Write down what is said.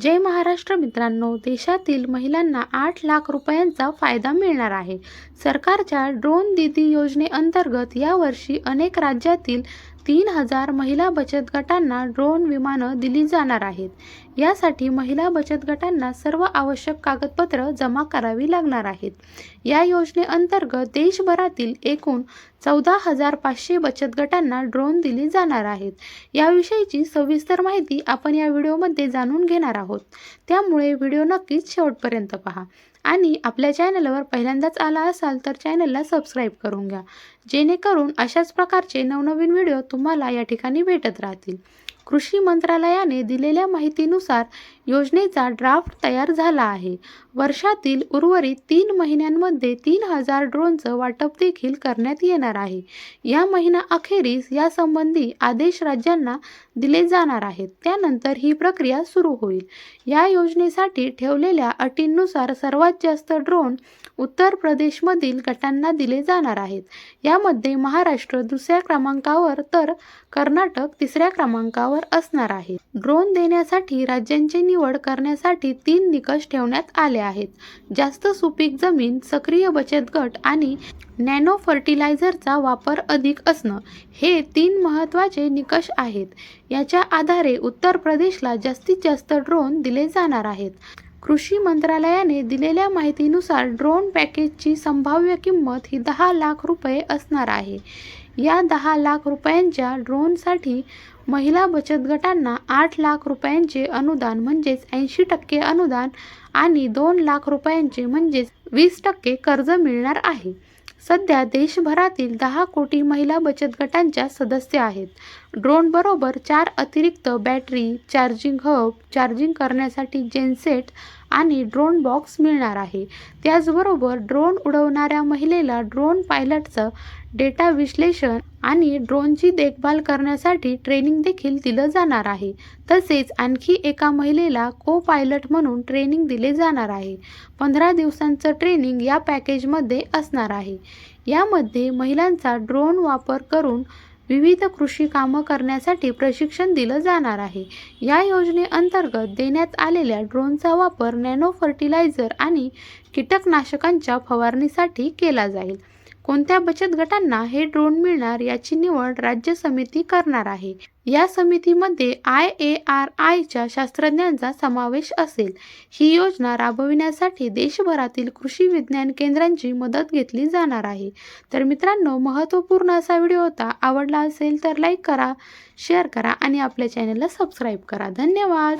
जय महाराष्ट्र मित्रांनो देशातील महिलांना आठ लाख रुपयांचा फायदा मिळणार आहे. सरकारच्या ड्रोन दीदी योजनेअंतर्गत यावर्षी अनेक राज्यातील तीन हजार महिला बचत गटांना ड्रोन विमानं दिली जाणार आहेत. यासाठी महिला बचत गटांना सर्व आवश्यक कागदपत्र जमा करावी लागणार आहेत. या योजनेअंतर्गत देशभरातील एकूण चौदा हजार पाचशे बचत गटांना ड्रोन दिली जाणार आहेत. याविषयीची सविस्तर माहिती आपण या व्हिडिओमध्ये जाणून घेणार आहोत. त्यामुळे व्हिडिओ नक्कीच शेवटपर्यंत पहा. आणि आपल्या चॅनलवर पहिल्यांदाच आला असाल तर चॅनलला सबस्क्राईब करून घ्या. जेणेकरून अशाच प्रकारचे नवनवीन व्हिडिओ तुम्हाला या ठिकाणी भेटत राहतील. कृषी मंत्रालयाने दिलेल्या माहितीनुसार योजनेचा ड्राफ्ट तयार झाला आहे. वर्षातील उर्वरित तीन महिन्यांमध्ये तीन हजार ड्रोनचं वाटप देखील करण्यात येणार आहे. या महिना अखेरीस यासंबंधी आदेश राज्यांना दिले जाणार आहेत. त्यानंतर ही प्रक्रिया सुरू होईल. या योजनेसाठी ठेवलेल्या अटींनुसार सर्वात जास्त ड्रोन उत्तर प्रदेशमधील गटांना दिले जाणार आहेत. यामध्ये महाराष्ट्र दुसऱ्या क्रमांकावर तर कर्नाटक तिसऱ्या क्रमांकावर असणार आहे ड्रोन देण्यासाठी राज्यांची निवड करण्यासाठी तीन निकष ठेवण्यात आले आहेत. जास्त सुपीक जमीन सक्रिय बचत गट आणि नॅनो फर्टिलायझरचा वापर अधिक असणं हे तीन महत्त्वाचे निकष आहेत. याच्या आधारे उत्तर प्रदेशला जास्तीत जास्त ड्रोन दिले जाणार आहेत. कृषी मंत्रालयाने दिलेल्या माहितीनुसार ड्रोन पॅकेजची संभाव्य किंमत ही दहा लाख रुपये असणार आहे. या दहा लाख रुपयांच्या ड्रोनसाठी महिला बचत गटांना आठ लाख रुपयांचे अनुदान म्हणजेच ऐंशी टक्के अनुदान आणि दोन लाख रुपयांचे म्हणजेच वीस टक्के कर्ज मिळणार आहे. सध्या देशभरातील दहा कोटी महिला बचत गटांच्या सदस्य आहेत. ड्रोनबरोबर चार अतिरिक्त बॅटरी चार्जिंग हब चार्जिंग करण्यासाठी जेनसेट आणि ड्रोन बॉक्स मिळणार आहे. त्याचबरोबर ड्रोन उडवणाऱ्या महिलेला ड्रोन पायलटचं डेटा विश्लेषण आणि ड्रोनची देखभाल करण्यासाठी ट्रेनिंग देखील दिलं जाणार आहे. तसेच आणखी एका महिलेला को पायलट म्हणून ट्रेनिंग दिले जाणार आहे. पंधरा दिवसांचं ट्रेनिंग या पॅकेजमध्ये असणार आहे. यामध्ये महिलांचा ड्रोन वापर करून विविध कृषी कामं करण्यासाठी प्रशिक्षण दिलं जाणार आहे. या योजनेअंतर्गत देण्यात आलेल्या ड्रोनचा वापर नॅनो फर्टिलायझर आणि कीटकनाशकांच्या फवारणीसाठी केला जाईल. कोणत्या बचत गटांना हे ड्रोन मिळणार याची निवड राज्य समिती करणार आहे. या समितीमध्ये आय ए आर आयच्या शास्त्रज्ञांचा समावेश असेल. ही योजना राबविण्यासाठी देशभरातील कृषी विज्ञान केंद्रांची मदत घेतली जाणार आहे. तर मित्रांनो महत्त्वपूर्ण असा व्हिडिओ होता आवडला असेल तर लाईक करा शेअर करा आणि आपल्या चॅनलला सबस्क्राईब करा. धन्यवाद!